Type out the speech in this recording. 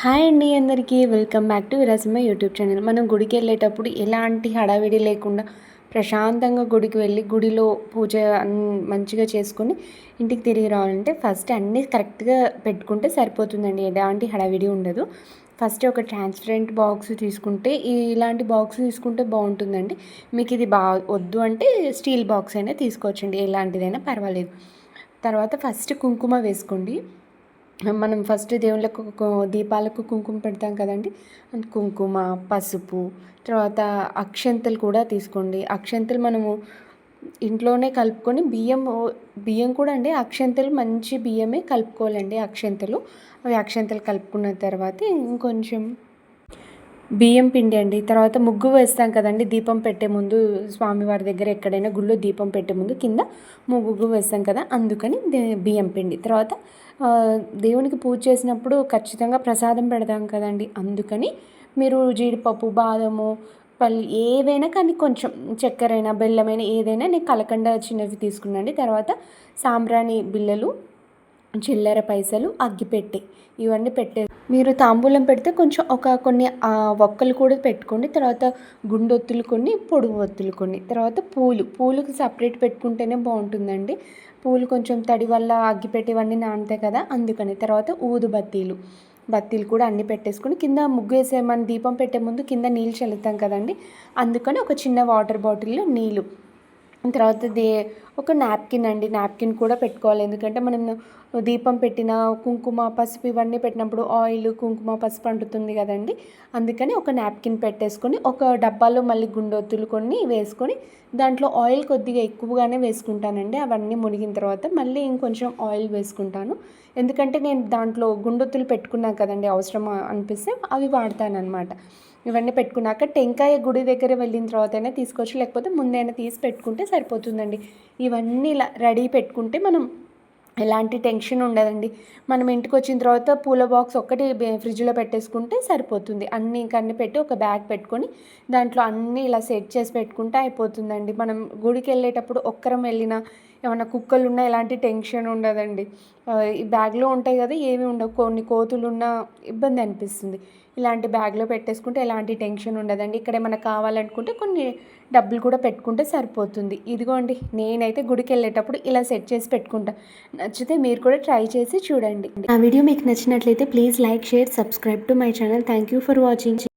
Hi అండి అందరికీ. Welcome back to Virasamma YouTube channel. మనం గుడికి వెళ్ళేటప్పుడు ఎలాంటి హడావిడి లేకుండా ప్రశాంతంగా గుడికి వెళ్ళి గుడిలో పూజ మంచిగా చేసుకొని ఇంటికి తిరిగి రావాలంటే ఫస్ట్ అన్నీ కరెక్ట్గా పెట్టుకుంటే సరిపోతుందండి. ఎలాంటి హడావిడి ఉండదు. ఫస్ట్ ఒక ట్రాన్స్పరెంట్ బాక్స్ తీసుకుంటే ఇలాంటి బాక్స్ తీసుకుంటే బాగుంటుందండి. మీకు ఇది బా వద్దు అంటే స్టీల్ బాక్స్ అయినా తీసుకోవచ్చండి. ఎలాంటిదైనా పర్వాలేదు. తర్వాత ఫస్ట్ కుంకుమ వేసుకోండి. మనం ఫస్ట్ దేవుళ్ళకు దీపాలకు కుంకుమ పెడతాం కదండి. అండ్ కుంకుమ పసుపు తర్వాత అక్షంతలు కూడా తీసుకోండి. అక్షంతలు మనము ఇంట్లోనే కలుపుకొని బియ్యం బియ్యం కూడా అండి. అక్షంతలు మంచి బియ్యమే కలుపుకోవాలండి అక్షంతలు. అవి అక్షంతలు కలుపుకున్న తర్వాత ఇంకొంచెం బియ్యం పిండి అండి. తర్వాత ముగ్గు వేస్తాం కదండి దీపం పెట్టే ముందు స్వామివారి దగ్గర ఎక్కడైనా గుళ్ళో దీపం పెట్టే ముందు కింద ముగ్గు వేస్తాం కదా అందుకని బియ్యం పిండి. తర్వాత దేవునికి పూజ చేసినప్పుడు ఖచ్చితంగా ప్రసాదం పెడతాం కదండి. అందుకని మీరు జీడిపప్పు బాదము పల్లి ఏవైనా కానీ కొంచెం చక్కెరైనా బెల్లమైనా ఏదైనా నేను కలకండ చిన్నవి తీసుకున్నాండి. తర్వాత సాంబ్రాణి బిళ్ళలు చిల్లర పైసలు అగ్గిపెట్టి ఇవన్నీ పెట్టే మీరు తాంబూలం పెడితే కొంచెం ఒక కొన్ని ఒక్కలు కూడా పెట్టుకోండి. తర్వాత గుండొత్తులు కొన్ని పొడుగు ఒత్తులు కొన్ని. తర్వాత పూలు. పూలకు సపరేట్ పెట్టుకుంటేనే బాగుంటుందండి. పూలు కొంచెం తడి వల్ల అగ్గిపెట్టేవన్నీ నానుతాయి కదా అందుకని. తర్వాత ఊదు బత్తీలు. బత్తీలు కూడా అన్నీ పెట్టేసుకుని కింద ముగ్గు వేసే మన దీపం పెట్టే ముందు కింద నీళ్ళు చల్లుతాం కదండి. అందుకని ఒక చిన్న వాటర్ బాటిల్లో నీళ్ళు. తర్వాత దే ఒక నాప్కిన్ అండి. నాప్కిన్ కూడా పెట్టుకోవాలి. ఎందుకంటే మనం దీపం పెట్టిన కుంకుమ పసుపు ఇవన్నీ పెట్టినప్పుడు ఆయిల్ కుంకుమ పసుపు అంటుతుంది కదండి. అందుకని ఒక నాప్కిన్ పెట్టేసుకొని ఒక డబ్బాలో మళ్ళీ గుండొత్తులు కొన్ని వేసుకొని దాంట్లో ఆయిల్ కొద్దిగా ఎక్కువగానే వేసుకుంటానండి. అవన్నీ మునిగిన తర్వాత మళ్ళీ ఇంకొంచెం ఆయిల్ వేసుకుంటాను. ఎందుకంటే నేను దాంట్లో గుండొత్తులు పెట్టుకున్నాను కదండి అవసరం అనిపిస్తే అవి వాడతానమాట ఇవన్నీ పెట్టుకున్నాక టెంకాయ గుడి దగ్గర వెళ్ళిన తర్వాతైనా తీసుకోవచ్చు. లేకపోతే ముందైనా తీసి పెట్టుకుంటే సరిపోతుందండి. ఇవన్నీ ఇలా రెడీ పెట్టుకుంటే మనం ఎలాంటి టెన్షన్ ఉండదండి. మనం ఇంటికి వచ్చిన తర్వాత పూల బాక్స్ ఒక్కటి ఫ్రిడ్జ్లో పెట్టేసుకుంటే సరిపోతుంది. అన్నీ కన్నీ పెట్టి ఒక బ్యాగ్ పెట్టుకొని దాంట్లో అన్నీ ఇలా సెట్ చేసి పెట్టుకుంటే అయిపోతుందండి. మనం గుడికి వెళ్ళేటప్పుడు ఒక్కరం వెళ్ళినా ఏమైనా కుక్కలు ఉన్నా ఎలాంటి టెన్షన్ ఉండదండి. ఈ బ్యాగ్లో ఉంటాయి కదా ఏమి ఉండవు. కొన్ని కోతులు ఉన్నా ఇబ్బంది అనిపిస్తుంది. ఇలాంటి బ్యాగ్లో పెట్టేసుకుంటే ఎలాంటి టెన్షన్ ఉండదండి. ఇక్కడ ఏమైనా కావాలనుకుంటే కొన్ని డబ్బులు కూడా పెట్టుకుంటే సరిపోతుంది. ఇదిగోండి నేనైతే గుడికి వెళ్ళేటప్పుడు ఇలా సెట్ చేసి పెట్టుకుంటా. నచ్చితే మీరు కూడా ట్రై చేసి చూడండి. ఆ వీడియో మీకు నచ్చినట్లయితే please like share subscribe to my channel. Thank you for watching.